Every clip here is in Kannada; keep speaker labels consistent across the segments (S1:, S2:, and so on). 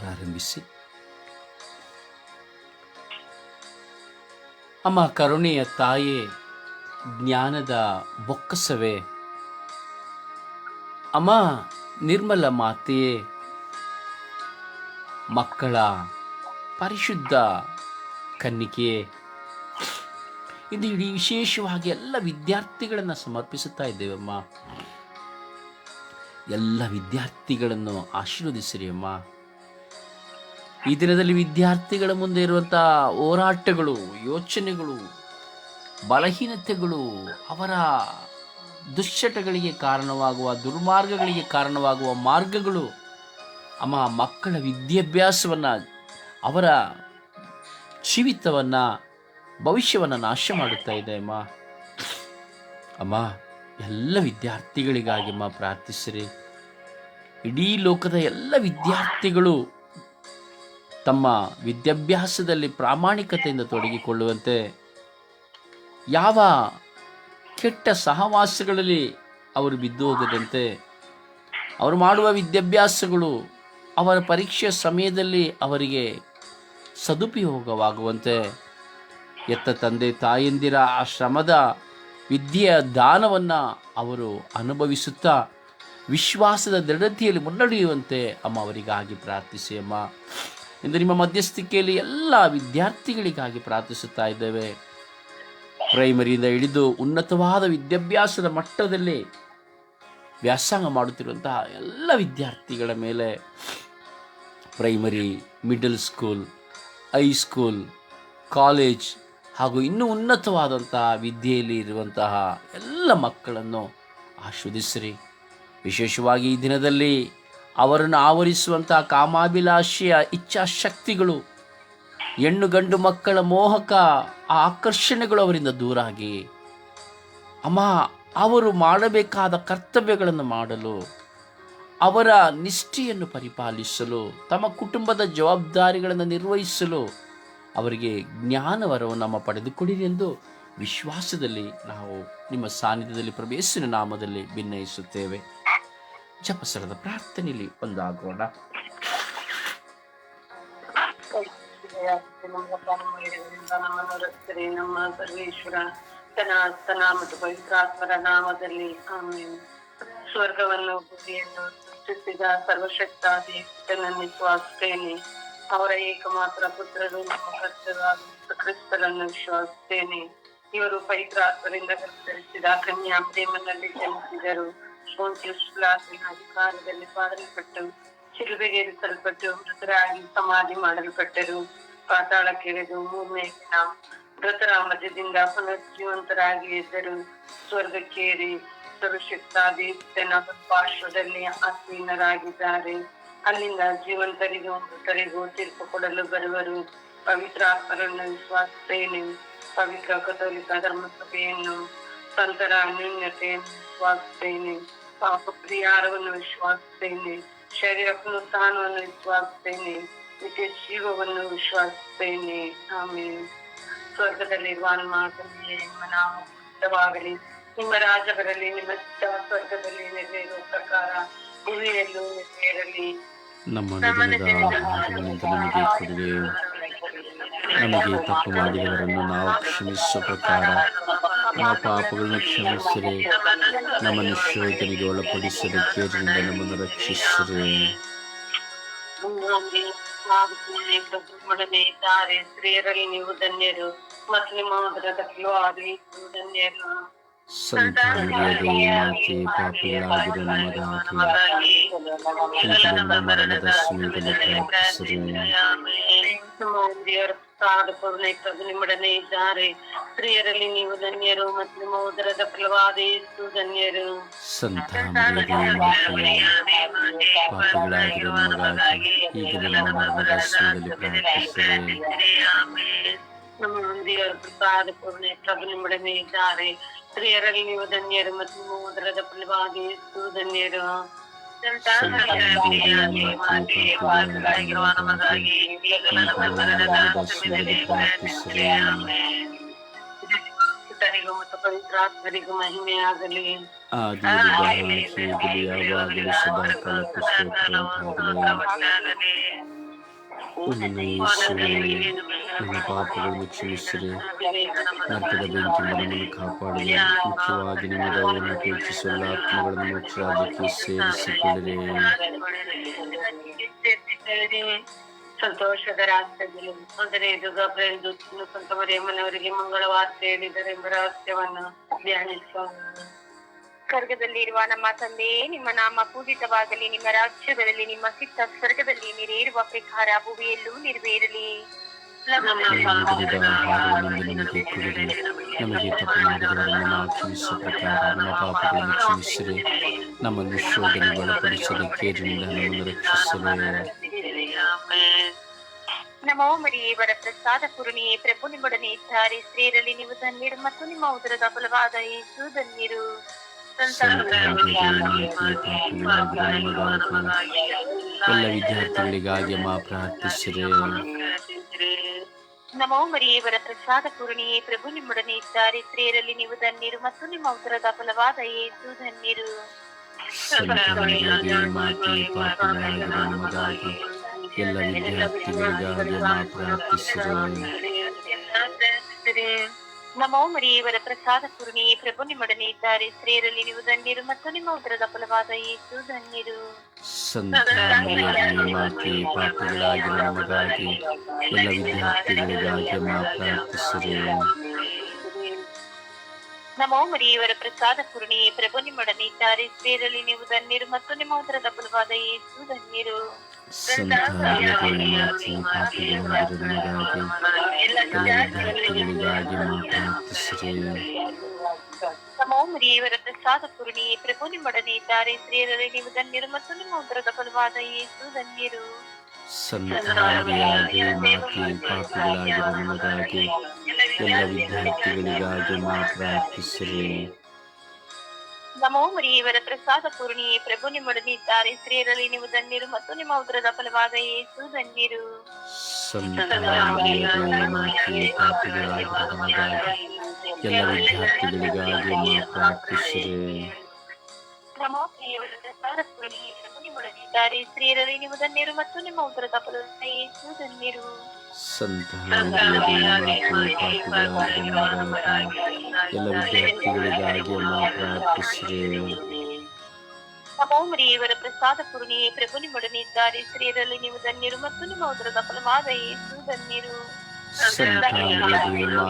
S1: ಪ್ರಾರಂಭಿಸಿ ಅಮ್ಮ ಕರುಣೆಯ ತಾಯೇ, ಜ್ಞಾನದ ಬೊಕ್ಕಸವೇ. ಅಮ್ಮ ನಿರ್ಮಲ ಮಾತೆಯೇ, ಮಕ್ಕಳ ಪರಿಶುದ್ಧ ಕನ್ನಿಕೆಯೇ. ಇದು ಇಡೀ ವಿಶೇಷವಾಗಿ ಎಲ್ಲ ವಿದ್ಯಾರ್ಥಿಗಳನ್ನು ಸಮರ್ಪಿಸುತ್ತಾ ಇದ್ದೇವಮ್ಮ. ಎಲ್ಲ ವಿದ್ಯಾರ್ಥಿಗಳನ್ನು ಆಶೀರ್ವದಿಸಿರಿ ಅಮ್ಮ. ಈ ದಿನದಲ್ಲಿ ವಿದ್ಯಾರ್ಥಿಗಳ ಮುಂದೆ ಇರುವಂಥ ಹೋರಾಟಗಳು, ಯೋಚನೆಗಳು, ಬಲಹೀನತೆಗಳು ಅವರ ದುಶ್ಚಟಗಳಿಗೆ ಕಾರಣವಾಗುವ, ದುರ್ಮಾರ್ಗಗಳಿಗೆ ಕಾರಣವಾಗುವ ಮಾರ್ಗಗಳು ಅಮ್ಮ ಮಕ್ಕಳ ವಿದ್ಯಾಭ್ಯಾಸವನ್ನು, ಅವರ ಜೀವಿತವನ್ನು, ಭವಿಷ್ಯವನ್ನು ನಾಶ ಮಾಡುತ್ತಾ ಇದೆ ಅಮ್ಮ. ಅಮ್ಮ, ಎಲ್ಲ ವಿದ್ಯಾರ್ಥಿಗಳಿಗಾಗಿ ಅಮ್ಮ ಪ್ರಾರ್ಥಿಸಿರಿ. ಇಡೀ ಲೋಕದ ಎಲ್ಲ ವಿದ್ಯಾರ್ಥಿಗಳು ತಮ್ಮ ವಿದ್ಯಾಭ್ಯಾಸದಲ್ಲಿ ಪ್ರಾಮಾಣಿಕತೆಯಿಂದ ತೊಡಗಿಕೊಳ್ಳುವಂತೆ ಯಾವ ಕೆಟ್ಟ ಸಹವಾಸಗಳಲ್ಲಿ ಅವರು ಬಿದ್ದು ಹೋಗದಂತೆ ಅವರು ಮಾಡುವ ವಿದ್ಯಾಭ್ಯಾಸಗಳು ಅವರ ಪರೀಕ್ಷೆಯ ಸಮಯದಲ್ಲಿ ಅವರಿಗೆ ಸದುಪಯೋಗವಾಗುವಂತೆ ಎತ್ತ ತಂದೆ ತಾಯಂದಿರ ಆ ಶ್ರಮದ ವಿದ್ಯೆಯ ದಾನವನ್ನು ಅವರು ಅನುಭವಿಸುತ್ತಾ ವಿಶ್ವಾಸದ ದೃಢತೆಯಲ್ಲಿ ಮುನ್ನಡೆಯುವಂತೆ ಅಮ್ಮ ಅವರಿಗಾಗಿ ಪ್ರಾರ್ಥಿಸಿ ಅಮ್ಮ. ಇಂದು ನಿಮ್ಮ ಮಧ್ಯಸ್ಥಿಕೆಯಲ್ಲಿ ಎಲ್ಲ ವಿದ್ಯಾರ್ಥಿಗಳಿಗಾಗಿ ಪ್ರಾರ್ಥಿಸುತ್ತಾ ಇದ್ದೇವೆ. ಪ್ರೈಮರಿಯಿಂದ ಹಿಡಿದು ಉನ್ನತವಾದ ವಿದ್ಯಾಭ್ಯಾಸದ ಮಟ್ಟದಲ್ಲಿ ವ್ಯಾಸಂಗ ಮಾಡುತ್ತಿರುವಂತಹ ಎಲ್ಲ ವಿದ್ಯಾರ್ಥಿಗಳ ಮೇಲೆ primary middle school high school college ಹಾಗೂ ಇನ್ನೂ ಉನ್ನತವಾದಂತಹ ವಿದ್ಯೆಯಲ್ಲಿ ಇರುವಂತಹ ಎಲ್ಲ ಮಕ್ಕಳನ್ನು ಆಶ್ವದಿಸಿರಿ. ವಿಶೇಷವಾಗಿ ಈ ದಿನದಲ್ಲಿ ಅವರನ್ನು ಆವರಿಸುವಂತಹ ಕಾಮಾಭಿಲಾಷೆಯ ಇಚ್ಛಾಶಕ್ತಿಗಳು, ಹೆಣ್ಣು ಗಂಡು ಮಕ್ಕಳ ಮೋಹಕ ಆ ಆಕರ್ಷಣೆಗಳು ಅವರಿಂದ ದೂರಾಗಿ ಅಮ್ಮ, ಅವರು ಮಾಡಬೇಕಾದ ಕರ್ತವ್ಯಗಳನ್ನು ಮಾಡಲು, ಅವರ ನಿಷ್ಠೆಯನ್ನು ಪರಿಪಾಲಿಸಲು, ತಮ್ಮ ಕುಟುಂಬದ ಜವಾಬ್ದಾರಿಗಳನ್ನು ನಿರ್ವಹಿಸಲು ಅವರಿಗೆ ಜ್ಞಾನವರವನ್ನು ನಮ್ಮ ಪಡೆದುಕೊಡಿರಿ ಎಂದು ವಿಶ್ವಾಸದಲ್ಲಿ ನಾವು ನಿಮ್ಮ ಸಾನ್ನಿಧ್ಯದಲ್ಲಿ ಪ್ರವೇಶಿನ ನಾಮದಲ್ಲಿ ಭಿನ್ನಯಿಸುತ್ತೇವೆ ಜಪಸರದ ಪ್ರಾರ್ಥನೆಯಲ್ಲಿ ಒಂದಾಗೋಣ.
S2: ನಮ್ಮ ಸರ್ವೇಶ್ವರ ಮತ್ತು ಪವಿತ್ರಾತ್ಮರ ನಾಮದಲ್ಲಿ ಸ್ವರ್ಗವನ್ನು ಭೂಮಿಯನ್ನು ಸೃಷ್ಟಿಸಿದ ಸರ್ವಶಕ್ತ ದೇವನನ್ನು ಅವರ ಏಕಮಾತ್ರ ಪುತ್ರರು ನಮ್ಮ ಕ್ರಿಸ್ತರನ್ನು ವಿಶ್ವಾಸಿಸ್ತೇನೆ ಇವರು ಪವಿತ್ರಾತ್ಮರಿಂದ ಕತ್ತರಿಸಿದ ಕನ್ಯಾ ಪ್ರೇಮನಲ್ಲಿ ಜನಿಸಿದರು. ಪೋಂಟಿಯಸ್ ಪಿಲಾತನ ಅಧಿಕಾರದಲ್ಲಿ ಪಾಡಲ್ಪಟ್ಟು ಶಿಲುಬೆಗೇರಿಸಲ್ಪಟ್ಟು, ಮೃತರಾಗಿ ಸಮಾಧಿ ಮಾಡಲ್ಪಟ್ಟರು ಪಾತಾಳಕ್ಕಿಳಿದು ಮೂರನೇ ದಿನ ಮೃತರ ಮಧ್ಯದಿಂದ ಪುನರ್ಜೀವಂತರಾಗಿ ಎದ್ದರು ಸ್ವರ್ಗಕ್ಕೇರಿ ಸರ್ವಶಕ್ತಾದಿತ್ಯನ ಪಾರ್ಶ್ವದಲ್ಲಿ ಆಸೀನರಾಗಿದ್ದಾರೆ. ಅಲ್ಲಿಂದ ಜೀವಂತರಿಗೂ ಮೃತರಿಗೂ ತೀರ್ಪು ಕೊಡಲು ಬರುವರು. ಪವಿತ್ರ ಆತ್ಮರನ್ನು ವಿಶ್ವಾಸುತ್ತೇನೆ. ಪವಿತ್ರ ಕಥೋಲಿಕ ಧರ್ಮಸಭೆಯನ್ನು ಸಂತರ ಅನ್ಯೂನ್ಯತೆಯನ್ನು ವಿಶ್ವಾಸಿಸ್ತೇನೆ ಪಾಪ ಪರಿಹಾರವನ್ನು ವಿಶ್ವಾಸಿಸ್ತೇನೆ ಶರೀರ ಸ್ಥಾನವನ್ನು ವಿಶ್ವಾಸಿಸ್ತೇನೆ ನಿತ್ಯ ಜೀವವನ್ನು ವಿಶ್ವಾಸಿಸ್ತೇನೆ ಆಮೇಲೆ ಸ್ವರ್ಗದಲ್ಲಿರುವ ಹನುಮಾತನಿಗೆ ನಿಮ್ಮ ನಾಮ ಪವಿತ್ರವಾಗಲಿ ನಿಮ್ಮ ರಾಜ ಬರಲಿ ನಿಮ್ಮ ಸ್ವರ್ಗದಲ್ಲಿ ನೆರವೇರುವ ಪ್ರಕಾರ ಭೂಮಿಯಲ್ಲೂ ನೆರವೇರಲಿ.
S1: ನಮ್ಮ ನಿಧನದ ನಮಗೆ ಕೊಡುವೆ. ನಮಗೆ ತಪ್ಪು ಮಾಡಿದವರನ್ನು ನಾವು ಕ್ಷಮಿಸುವ ಪ್ರಕಾರ ನಮ್ಮ ಪಾಪಗಳನ್ನು ಕ್ಷಮಿಸಿರಿ. ನಮ್ಮ ನಿಶ್ಚಯತನಿಗೆ ಒಳಪಡಿಸದೆ ಕೇರಿಂದ ನಮ್ಮನ್ನು ರಕ್ಷಿಸಿರಿ.
S2: ಸ್ತ್ರೀಯರಲ್ಲಿ ನೀವು ಧನ್ಯರು ಮತ್ತು ನಿಮ್ಮ ಫಲವಾಗಲಿ ಧನ್ಯರು.
S1: ಸಂತಾನವಿಲ್ಲದೆ ಮಾತೆ ಪಾಪಿಗಳಾಗಿರೋ ನಮಗಾಗಿ ಈಗಲೂ ಮರಣದ ಸಮಯದಲ್ಲಿ ಪ್ರಾರ್ಥಿಸಿರಿ
S2: ಪ್ರಭು ನಿಮ್ಮೊಡನೆ ಇದ್ದಾರೆ ಸ್ತ್ರೀಯರಲ್ಲಿ ನೀವು ಧನ್ಯರು ಮತ್ತು ನಿಮ್ಮ ಉದರದ ಫಲವಾದ ಯೇಸು ಧನ್ಯರು
S1: ಸಂತಾನವಿಲ್ಲದೆ ಮಾತೆ ಪಾಪಿಗಳಾಗಿರೋ ನಮಗಾಗಿ ಈಗಲೂ ನಮ್ಮ ಮರಣದ ಸಮಯದಲ್ಲಿ ಪ್ರಾರ್ಥಿಸಿರಿ
S2: ನಮ್ಮ ಮಂದಿಯರು ಪ್ರಸಾದ ಪೂರ್ಣೆ ಪ್ರಭು ನಿಮ್ಮೊಡನೆ ಇದ್ದಾರೆ ಸ್ತ್ರೀಯರಲ್ಲಿ ನೀವು ಧನ್ಯರು ಮತ್ತು ನಿಮ್ಮ ಉದರದ ಫಲವಾದ ಯೇಸು ಧನ್ಯರು ಪಿತರಿಗೂ ಮತ್ತು ಪವಿತ್ರಾತ್ಮರಿಗೂ ಮಹಿಮೆಯಾಗಲಿ
S1: ಆದಿಯಲ್ಲಿ ಉಂಟಾಗಲಿ ಓ ನನ್ನ ಪಾಪಗಳನ್ನು ಕ್ಷಮಿಸಿರಿ. ನರಕದ ಬೆಂಕಿಯಿಂದ ನಮ್ಮನ್ನು ಕಾಪಾಡಿದೆ ಮುಖ್ಯವಾಗಿ ನಿಮ್ಮ ಪ್ರೀತಿಸಲು ಆತ್ಮಗಳನ್ನು ಮೋಕ್ಷ ರಾಜ್ಯಕ್ಕೆ ಸೇರಿಸಿಕೊಳ್ಳಿರಿ.
S2: ಸಂತೋಷದ ರಾಷ್ಟ್ರದಲ್ಲಿ ಅಂದರೆ ಇದು ಗಬ್ರೇಲ್ ದೂತನು ಸ್ವಂತ ಮರಿಯಮ್ಮನವರಿಗೆ ಮಂಗಳ ವಾರ್ತೆ ಹೇಳಿದರೆ ಎಂಬ ರಹಸ್ಯವನ್ನು ಧ್ಯಾನಿಸೋಣ.
S3: ಸ್ವರ್ಗದಲ್ಲಿರುವ ನಮ್ಮ ತಂದೆ ನಿಮ್ಮ ನಾಮ ಪೂಜಿತವಾಗಲಿ ನಿಮ್ಮ ರಾಜ್ಯದಲ್ಲಿ ನಿಮ್ಮ ಚಿತ್ತ ಸ್ವರ್ಗದಲ್ಲಿ ನೆರವೇರುವ ಪ್ರಕಾರ ಭೂಮಿಯಲ್ಲೂ ನೆರವೇರಲಿ.
S1: ನಮಗೆ ತಪ್ಪು ಮಾಡಿದವರನ್ನು ನಾವು ಕ್ಷಮಿಸುವ ಪ್ರಕಾರ ನಮ್ಮ ಪಾಪಗಳನ್ನು ಕ್ಷಮಿಸಿರಿ. ನಮ್ಮನ್ನು ಶೋಧನೆ ಒಳಪಡಿಸಲು ಕೇರಿನಿಂದ ನಮ್ಮನ್ನು ರಕ್ಷಿಸಲು.
S3: ನಮೋ ಮರಿಯೇ ವರ ಪ್ರಸಾದ ಪೂರ್ಣಿಯೇ ಪ್ರಭು ನಿಮ್ಮೊಡನೆ ಇದ್ದಾರೆ. ಸ್ತ್ರೀಯರಲ್ಲಿ ನೀವು ಧನ್ಯರು ಮತ್ತು ನಿಮ್ಮ ಉದರದ ಬಲವಾದ ಯೇಸು ಧನ್ಯರು.
S1: ಎಲ್ಲ ವಿದ್ಯಾರ್ಥಿಗಳಿಗಾಗಿ ಮಾ ಪ್ರಾರ್ಥಿಸಿರಿ.
S3: ನಮೋ ಮರಿಯೇವರ ಪ್ರಸಾದ ಪೂರ್ಣಿಯೇ ಪ್ರಭು ನಿಮ್ಮೊಡನೆ ಇದ್ದಾರೆ. ಸ್ತ್ರೀಯರಲ್ಲಿ ನೀವು ಧನ್ಯರು ಮತ್ತು ನಿಮ್ಮ ಉತ್ತರದ ಫಲವಾದ ಏಸು ಧನ್ಯರು.
S1: ಎಲ್ಲ ವಿದ್ಯಾರ್ಥಿಗಳಿಗಾಗಿ ಮಾ ಪ್ರಾರ್ಥಿಸಿರಿ.
S3: ನಮೋ ಮರಿಯೇ ವರ ಪ್ರಸಾದ ಪೂರ್ಣಿಯೇ ಪ್ರಭು ನಿಮ್ಮೊಡನೆ ಇದ್ದಾರೆ ಸ್ತ್ರೀಯರಲ್ಲಿ ನೀವು ಧನ್ಯರು ಮತ್ತು ನಿಮ್ಮ ಉದರದ ಫಲವಾದ ಯೇಸು ಧನ್ಯರು
S1: ಸಂತಾನಗಳಿಗೆ ಮಾತೆ ಪಾಪಗಳಾಗಿರುವ ನಮಗಾಗಿ ಎಲ್ಲ ವಿದ್ಯಾರ್ಥಿಗಳಿಗಾಗಿ ಮಾ ಪ್ರಾರ್ಥಿಸಿರಿ
S3: ನಮೋ ಮರಿಯವರ ಪ್ರಸಾದ ಪೂರ್ಣಿಯೇ ಪ್ರಭು ನಿಮ್ಮೊಡನೆ ಇದ್ದಾರೆ ಸ್ತ್ರೀಯರಲ್ಲಿ ನೀವು ಧನ್ಯರು ಮತ್ತು ನಿಮ್ಮ ಉದರದ ಫಲವಾದ ಯೇಸು ಧನ್ಯರು
S1: ಸಂತಾನಗಳಿಗೆ ಮಾತೆ ಪಾಪಗಳಾಗಿರುವ ನಮಗಾಗಿ ಎಲ್ಲ ವಿದ್ಯಾರ್ಥಿಗಳಿಗಾಗಿ ಮಾ ಪ್ರಾರ್ಥಿಸಿರಿ
S3: ನಮೋ ಮರಿಯವರ ಪ್ರಸಾದ ಪೂರ್ಣಿಯೇ ಪ್ರಭು ನಿಮ್ಮೊಡನೆ ಇದ್ದಾರೆ ಸ್ತ್ರೀಯರಲ್ಲಿ ನೀವು ಧನ್ಯರು ಮತ್ತು ನಿಮ್ಮ ಉದರದ ಫಲವಾದ ಯೇಸು ಧನ್ಯರು
S1: ಸಂತಾನಗಳಿಗೆ ಮಾತೆ ಪಾಪಿಗಳಾಗಿರುವ ನಮಗಾಗಿ ಎಲ್ಲ ವಿದ್ಯಾರ್ಥಿಗಳಿಗಾಗಿ ಮಾತ್ರ ಪ್ರಾರ್ಥಿಸಿರಿ.
S3: ನಮೋ ಮರಿಯವರ ಪ್ರಸಾದ ಪೂರ್ಣಿಯೇ ಪ್ರಭು ನಿಮ್ಮೊಡನೆ ಇದ್ದಾರೆ. ಸ್ತ್ರೀಯರಲ್ಲಿ ನೀವು ಧನ್ಯರು ಮತ್ತು ನಿಮ್ಮ ಉದರದ ಫಲವಾದ ಯೇಸು ಧನ್ಯರು.
S1: ಎಲ್ಲ ವಿದ್ಯಾರ್ಥಿಗಳಿಗಾಗಿ ಮಾ ಪ್ರಾರ್ಥಿಸಿರಿ.
S3: ನಮೋ ಪ್ರಿಯವರ ಪ್ರಸಾದ ಪೂರ್ಣಿಯೇ ಸ್ತ್ರೀಯರಲ್ಲಿ ಧನ್ಯರು ಮತ್ತು ನಿಮ್ಮ ಉದರದ ಫಲವಾದ ಯೇಸು ಧನ್ಯರು
S1: ಸಂತಾನಗಳಿಗೆ ಮಾತೆ ಪಾಪಗಳಾಗಿರುವ ನಮಗಾಗಿ ಎಲ್ಲ ವಿದ್ಯಾರ್ಥಿಗಳಿಗಾಗಿ ಮಾ ಪ್ರಾರ್ಥಿಸಿರಿ.
S3: ನಮೋ ಮರಿಯವರ ಪ್ರಸಾದ ಪೂರ್ಣಿಯೇ ಪ್ರಭು ನಿಮ್ಮೊಡನೆ ಇದ್ದಾರೆ ಸ್ತ್ರೀಯರಲ್ಲಿ ನೀವು ಧನ್ಯರು ಮತ್ತು ನಿಮ್ಮ ಉದರದ ಫಲವಾದ ಯೇಸು ಧನ್ಯರು
S1: ಪಾಪಗಳಾಗಿರುವ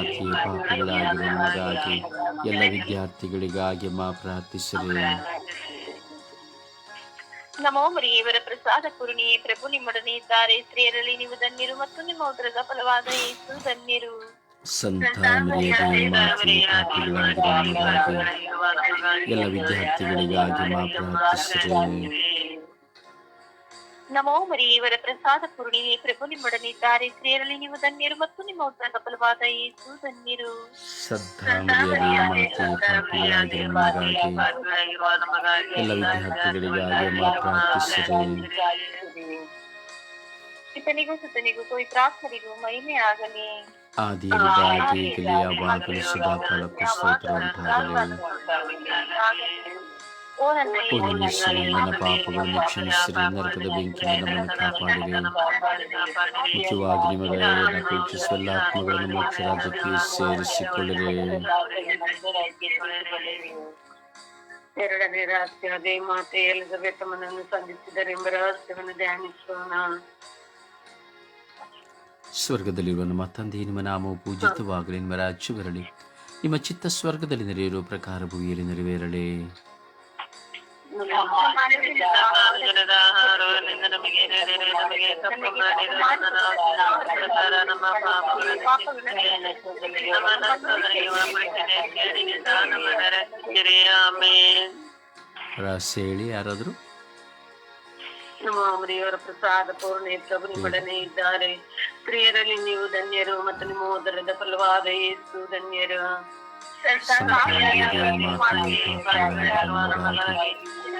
S1: ಎಲ್ಲ ವಿದ್ಯಾರ್ಥಿಗಳಿಗಾಗಿ ಮಾ ಪ್ರಾರ್ಥಿಸಿರಿ.
S3: ನಮೋ ಮರಿಯವರ ಪ್ರಸಾದ ಪೂರ್ಣಿಯೇ ಪ್ರಭು ನಿಮ್ಮೊಡನೆ ಇದ್ದಾರೆ. ಸ್ತ್ರೀಯರಲ್ಲಿ ನೀವು ಧನ್ಯರು ಮತ್ತು ನಿಮ್ಮ ಉದರದ ಫಲವಾದ ಯೇಸು ಧನ್ಯರು.
S1: ಎಲ್ಲ ವಿದ್ಯಾರ್ಥಿಗಳಿಗಾಗಿ ಮಾತ್ರ
S3: ನಮೋ ಮರಿಯವರ ಪ್ರಸಾದ ಪೂರ್ಣಿಯೇ ಪ್ರಭು ನಿಮ್ಮೊಡನೆ ಇದ್ದಾರೆ ಸ್ತ್ರೀಯರಲ್ಲಿ ನೀವು ಧನ್ಯರು ಮತ್ತು ನಿಮ್ಮ ಉದರದ ಫಲವಾದ ಯೇಸು ಧನ್ಯರು.
S1: ಸಂತಾನಗಳಿಗೆ ಮಾತೆ ಪಾಪಗಳಾಗಿರುವ ನಮಗಾಗಿ ಎಲ್ಲ ವಿದ್ಯಾರ್ಥಿಗಳಿಗಾಗಿ ಮಾ ಪ್ರಾರ್ಥಿಸಿರಿ
S3: ಪಿತನಿಗೂ ಸುತನಿಗೂ ಪವಿತ್ರಾತ್ಮರಿಗೂ ಮಹಿಮೆ ಆಗಲಿ.
S1: ಆದಿಯದಾಗಿ ಈಗಲೇ ಯಾವಾಗಲೂ ಸದಾ ಕಾಲಕ್ಕೂ ಸ್ತೋತ್ರ ಉಂಟಾಗಲಿ
S3: ಓ ನನ್ನ
S1: ಪಾಪಗಳನ್ನು ಕ್ಷಮಿಸಿರಿ ನರಕದ ಬೆಂಕಿಯಿಂದ ನಮ್ಮನ್ನು ಕಾಪಾಡಿರಿ. ಮುಖ್ಯವಾಗಿ ನಿಮಗೆ ಪ್ರೀತಿಸುವ ಎಲ್ಲ ಆತ್ಮಗಳನ್ನು ಮೋಕ್ಷ ರಾಜ್ಯಕ್ಕೆ ಸೇರಿಸಿಕೊಳ್ಳಿರಿ.
S2: ಎರಡನೇ ರಹಸ್ಯ ಅದೇ ಮಾತೆ ಎಲಿಜಬೆತ್ ಮನನ್ನು ಸಂಧಿಸಿದರೆಂಬ ರಹಸ್ಯವನ್ನು ಧ್ಯಾನಿಸೋಣ.
S1: ಸ್ವರ್ಗದಲ್ಲಿರುವ ನಮ್ಮ ತಂದೆ ನಿಮ್ಮ ನಾಮವು ಪೂಜಿತವಾಗಲಿ ನಿಮ್ಮ ರಾಜ್ಯ ಬರಲಿ. ನಿಮ್ಮ ಚಿತ್ತ ಸ್ವರ್ಗದಲ್ಲಿ ನೆರೆಯಿರುವ ಪ್ರಕಾರ ಭೂಮಿಯಲ್ಲಿ ನೆರವೇರಲಿ.
S2: ನಮಗೆ ನಮಗೆ ನಮ್ಮ.
S1: ರಹಸ್ಯ ಹೇಳಿ ಯಾರಾದರೂ
S2: ನಮ್ಮ ಅಮರಿಯವರ ಪ್ರಸಾದ ಪೂರ್ಣ ಪ್ರಭು ನಿಮ್ಮೊಡನೆ ಇದ್ದಾರೆ ಸ್ತ್ರೀಯರಲ್ಲಿ ನೀವು ಧನ್ಯರು ಮತ್ತು ನಿಮ್ಮ ಉದರದ ಫಲವಾದ ಯೇಸು ಧನ್ಯರು
S1: ಸಂತಾನಗಳಿಗೆ ಮಾತೆ ಪಾಪಗಳಾಗಿರುವ ನಮಗಾಗಿ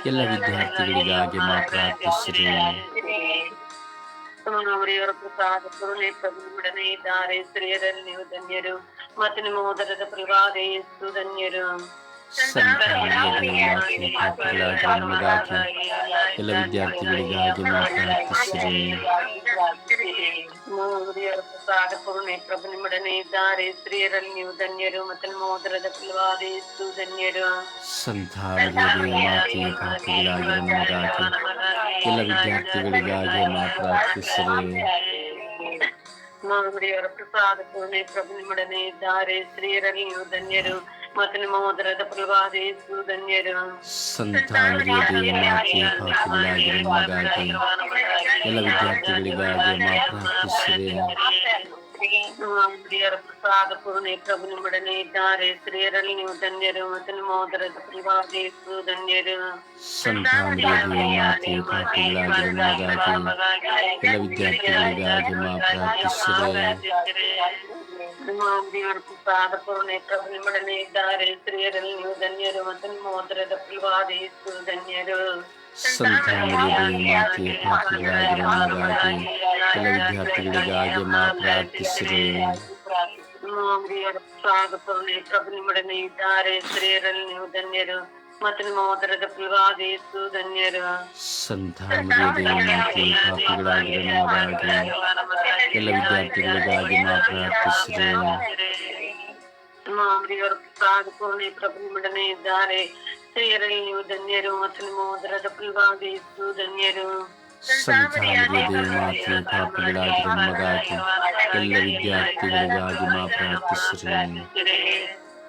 S1: ಎಲ್ಲ ವಿದ್ಯಾರ್ಥಿಗಳಿಗಾಗಿ ಮಾ ಪ್ರಾರ್ಥಿಸಿರಿ
S2: ನಮ್ಮ ಅವರಿಯವರ ಪ್ರಸಾದ ಪೂರ್ಣ ಪ್ರಭು ನಿಮ್ಮೊಡನೆ ಇದ್ದಾರೆ ಸ್ತ್ರೀಯರಲ್ಲಿ ನೀವು ಧನ್ಯರು ಮತ್ತು ನಿಮ್ಮ ಉದರದ ಫಲವಾದ ಯೇಸು ಧನ್ಯರು
S1: ಸಂತಾನಗಳಿಗೆ ಮಾತೆ ಪಾಪಿಗಳಾಗಿರೋ ನಮಗಾಗಿ ಎಲ್ಲ ವಿದ್ಯಾರ್ಥಿಗಳಿಗಾಗಿ ಮಾ ಪ್ರಾರ್ಥಿಸಿರಿ
S2: ದೇವರ ಪ್ರಸಾದ ಕರುಣೆ ಪ್ರಭು ನಿಮ್ಮೊಡನೆ ಇದ್ದಾರೆ ಸ್ತ್ರೀಯರಲ್ಲಿ ನೀವು ಧನ್ಯರು ಮತ್ತು ನಿಮ್ಮ ಉದರದ ಫಲವಾದ ಯೇಸು ಧನ್ಯರು
S1: ಸಂತಾನಗಳಿಗೆ ಮಾತೆ ಪಾಪಿಗಳಾಗಿರೋ ನಮಗಾಗಿ ಎಲ್ಲ ವಿದ್ಯಾರ್ಥಿಗಳಿಗಾಗಿ ಮಾ ಪ್ರಾರ್ಥಿಸಿರಿ
S2: ದೇವರ ಪ್ರಸಾದ ಕರುಣೆ ಪ್ರಭು ನಿಮ್ಮೊಡನೆ ಇದ್ದಾರೆ ಸ್ತ್ರೀಯರಲ್ಲಿ ನೀವು ಧನ್ಯರು ಮತ್ತು ನಿಮ್ಮ ಉದರದ ಫಲವಾದ ಯೇಸು ಧನ್ಯರು
S1: ಸಂತಾನಗಳಿಗೆ ಮಾತೆ ಪಾಪಿಗಳಾಗಿರೋ ನಮಗಾಗಿ ಎಲ್ಲ ವಿದ್ಯಾರ್ಥಿಗಳಿಗಾಗಿ ಮಾ ಪ್ರಾರ್ಥಿಸಿರಿ
S2: ದೇವರ ಪ್ರಸಾದ ಕರುಣೆ ಪ್ರಭು ನಿಮ್ಮೊಡನೆ ಇದ್ದಾರೆ ಸ್ತ್ರೀಯರಲ್ಲಿ ನೀವು ಧನ್ಯರು ಮತ್ತು ನಿಮ್ಮ ಉದರದ ಫಲವಾದ ಯೇಸು ಧನ್ಯರು
S1: ಸಂತಾನಗಳಿಗೆ ಮಾತೆ ಪಾಪಿಗಳಾಗಿರೋ ನಮಗಾಗಿ ಎಲ್ಲ ವಿದ್ಯಾರ್ಥಿಗಳಿಗಾಗಿ ಮಾ ಪ್ರಾರ್ಥಿಸಿರಿ
S2: ದೇವರ ಪ್ರಸಾದ ಕರುಣೆ ಪ್ರಭು ನಿಮ್ಮೊಡನೆ ಇದ್ದಾರೆ ಸ್ತ್ರೀಯರಲ್ಲಿ ನೀವು ಧನ್ಯರು ಮತ್ತು ನಿಮ್ಮ ಉದರದ ಫಲವಾದ ಯೇಸು ಧನ್ಯರು
S1: ಸಂತಾನಗಳಿಗೆ ಮಾತೆ ಪಾಪಿಗಳಾಗಿರೋ ನಮಗಾಗಿ ಎಲ್ಲ ವಿದ್ಯಾರ್ಥಿಗಳಿಗಾಗಿ ಮಾ ಪ್ರಾರ್ಥಿಸಿರಿ
S2: ದೇವರ ಪ್ರಸಾದ ಕರುಣೆ ಪ್ರಭು ನಿಮ್ಮೊಡನೆ ಇದ್ದಾರೆ ಸ್ತ್ರೀಯರಲ್ಲಿ ನೀವು ಧನ್ಯರು ಮತ್ತು ನಿಮ್ಮ ಉದರದ ಫಲವಾದ ಯೇಸು ಧನ್ಯರು
S1: ಸಂತಾನಗಳಿಗೆ ಮಾತೆ ಪಾಪಿಗಳಾಗಿರೋ ನಮಗಾಗಿ ಎಲ್ಲ ವಿದ್ಯಾರ್ಥಿಗಳಿಗಾಗಿ ಮಾ ಪ್ರಾರ್ಥಿಸಿರಿ
S2: ದೇವರ ಪ್ರಸಾದ ಕರುಣೆ ಪ್ರಭು ನಿಮ್ಮೊಡನೆ ಇದ್ದಾರೆ ಸ್ತ್ರೀಯರಲ್ಲಿ ನೀವು ಧನ್ಯರು ಮತ್ತು ನಿಮ್ಮ ಉದರದ ಫಲವಾದ ಯೇಸು ಧನ್ಯರು
S1: ಸಂತಾನಗಳಿಗೆ ಮಾತೆ ಪಾಪಿಗಳಾಗಿರೋ ನಮಗಾಗಿ ಎಲ್ಲ ವಿದ್ಯಾರ್ಥಿಗಳಿಗಾಗಿ ಮಾ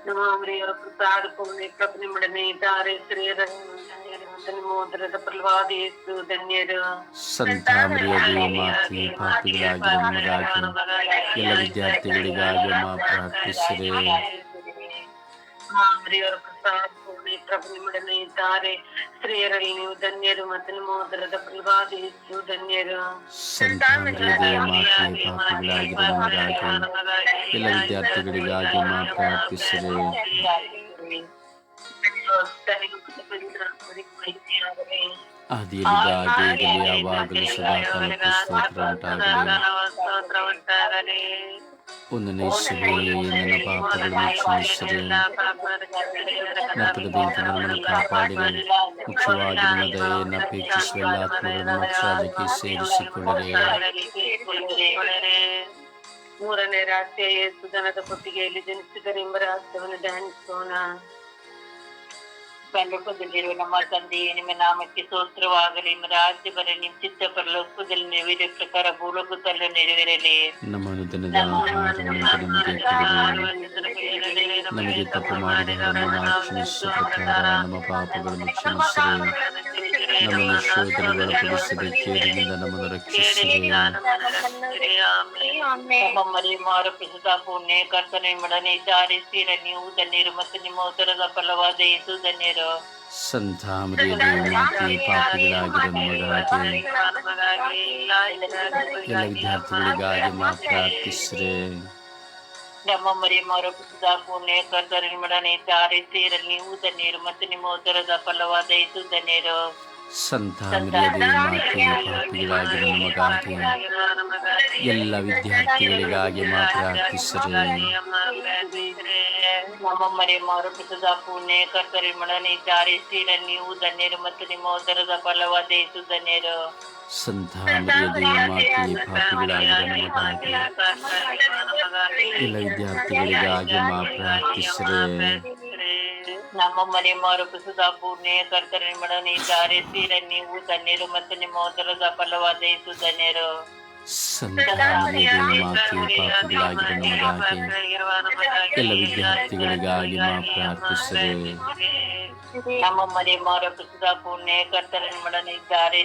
S1: ಪ್ರಾರ್ಥಿಸಿರಿ
S2: ದೇವರ ಪ್ರಸಾದ ಕರುಣೆ ಪ್ರಭು ನಿಮ್ಮೊಡನೆ ಇದ್ದಾರೆ ಸ್ತ್ರೀಯರಲ್ಲಿ ನೀವು ಧನ್ಯರು ಮತ್ತು ನಿಮ್ಮ ಉದರದ ಫಲವಾದ ಯೇಸು ಧನ್ಯರು
S1: ಸಂತಾನಗಳಿಗೆ ಮಾತೆ ಪಾಪಿಗಳಾಗಿರೋ ನಮಗಾಗಿ ಎಲ್ಲ ವಿದ್ಯಾರ್ಥಿಗಳಿಗಾಗಿ ಮಾ ಪ್ರಾರ್ಥಿಸಿರಿ
S2: ದೇವರ ಪ್ರಸಾದ ಕರುಣೆ ಪ್ರಭು ನಿಮ್ಮೊಡನೆ ಇದ್ದಾರೆ ಸ್ತ್ರೀಯರಲ್ಲಿ ನೀವು ಧನ್ಯರು ಮತ್ತು ನಿಮ್ಮ ಉದರದ ಫಲವಾದ ಯೇಸು ಧನ್ಯರು
S1: ಸಂತಾನಗಳಿಗೆ ಮಾತೆ ಪಾಪಿಗಳಾಗಿರೋ ನಮಗಾಗಿ ಎಲ್ಲ ವಿದ್ಯಾರ್ಥಿಗಳಿಗಾಗಿ ಮಾ ಪ್ರಾರ್ಥಿಸಿರಿ ಆದಿಯಲ್ಲಿದ್ದ ಈಗಲೇ ಯಾವಾಗಲೂ ಸದಾಕಾಲಕ್ಕೂ ಸ್ತೋತ್ರ ಉಂಟಾಗಲಿ ಒಂದನೇ ಸಭೆ ನನ್ನ ಪಾಪಗಳನ್ನು ಕ್ಷಮಿಸಿರಿ ನಪ್ಪದ ಬೆಂಕಿ ನಮ್ಮನ್ನು ಕಾಪಾಡಿರಿ ಮುಖ್ಯವಾಗಿ ನಿಮ್ಮ ದಯೆಯನ್ನು ಅಪೇಕ್ಷಿಸುವ ಎಲ್ಲ ಆತ್ಮಗಳನ್ನು ಮೋಕ್ಷರಾಜ್ಯಕ್ಕೆ ಸೇರಿಸಿಕೊಳ್ಳಿರಿ
S2: ಮೂರನೇ ರಾತ್ರಿಯ ಯೇಸು ದನದ ಕೊಟ್ಟಿಗೆಯಲ್ಲಿ ಜನಿಸಿದರೆಂಬ ರಹಸ್ಯವನ್ನು ಧ್ಯಾನಿಸೋಣ ಪರಲೋಕದಲ್ಲಿರುವ ನಮ್ಮ ತಂದೆಯೇ ನಿಮ್ಮ ನಾಮಕ್ಕೆ ಸ್ತೋತ್ರವಾಗಲಿ ನಿಮ್ಮ ರಾಜ್ಯ ಬರಲಿ ನಿಮ್ಮ ಚಿತ್ತ ಪರಲೋಕದಲ್ಲಿ ನೆರವೇರಿದ ಪ್ರಕಾರ ಭೂಲೋಕದಲ್ಲೂ ನೆರವೇರಲಿ
S1: ನಮ್ಮನ್ನು ದಿನದ ಆಹಾರವನ್ನು ನಮಗೆ ಕೊಡಿರಿ ನಮಗೆ ತಪ್ಪು ಮಾಡಿದವರನ್ನು ನಾವು ಕ್ಷಮಿಸುವ ಪ್ರಕಾರ ನಮ್ಮ ಪಾಪಗಳನ್ನು ಕ್ಷಮಿಸಿರಿ ನಮ್ಮನ್ನು ಶೋಧನೆಗೊಳಪಡಿಸಿದ ಕೇಡಿನಿಂದ ನಮ್ಮನ್ನು ರಕ್ಷಿಸಿರಿ
S2: ನಮ್ಮ ಮರಿ ಮಾರುಪಿಸಿದ ಪುಣ್ಯ ಕರ್ತನೆ ಮಡನೆ ಧಾರಿಸಿರ ನೀವು ಧನ್ಯರು ಮತ್ತು ನಿಮ್ಮ ಉತ್ತರದ ಫಲವಾದ ಯೇಸು ಧನ್ಯರು
S1: ಸಂತಾಮರಿಯದೆ ಮಾತೆ ಪಾಪಿಗಳಾಗಿರೋ ನಮಗಾಗಿ ಎಲ್ಲ ವಿದ್ಯಾರ್ಥಿಗಳಿಗಾಗಿ ಮಾ ಪ್ರಾರ್ಥಿಸಿರಿ
S2: ನಮ್ಮ ಮರಿ ಮಾರುಪಿಸಿದ ಪುಣ್ಯ ಕರ್ತನೆ ಮಡನೆ ಧಾರಿಸಿರ ನೀವು ಧನ್ಯರು ಮತ್ತು ನಿಮ್ಮ ಉತ್ತರದ ಫಲವಾದ ಯೇಸು ಧನ್ಯರು
S1: ಸಂತಾಮರಿಯದೆ ಮಾತೆ ಪಾಪಿಗಳಾಗಿರೋ ನಮಗಾಗಿ ಎಲ್ಲ ವಿದ್ಯಾರ್ಥಿಗಳಿಗಾಗಿ ಮಾತ್ರ ಪ್ರಾರ್ಥಿಸಿರಿ
S2: ನಮ್ಮ ಮರಿ ಮಾರುಪಿಸಿದ ಪುಣ್ಯ ಕರ್ತರಿ ಮಡನೆ ಧಾರಿಸಿರ ನೀವು ಧನ್ಯರು ಮತ್ತು ನಿಮ್ಮ ಉದರದ ಫಲವಾದ ಯೇಸು ಧನ್ಯರು.
S1: ನಮಗಾಗಿ ಎಲ್ಲ ವಿದ್ಯಾರ್ಥಿಗಳಿಗಾಗಿ ಮಾತ್ರ
S2: ನಮ್ಮ ಮನೆ ಮಾರುಪಿಸಿದ ಪುಣ್ಯ ಕರ್ತನೆ ಮಡನೆ ನೀವು ಧನ್ಯರು ಮತ್ತು ನಿಮ್ಮ ಉತ್ತರದ ಫಲವಾದ ಯೇಸು ಧನ್ಯರು
S1: ಎಲ್ಲ ವಿದ್ಯಾರ್ಥಿಗಳಿಗಾಗಿ ನಾವು ಪ್ರಾರ್ಥಿಸಿರಿ
S2: ನಮ್ಮ ಮನೆ ಮಾರುಪಿಸಿದ ಪುಣ್ಯ ಕರ್ತನೆ ಮಡನೆ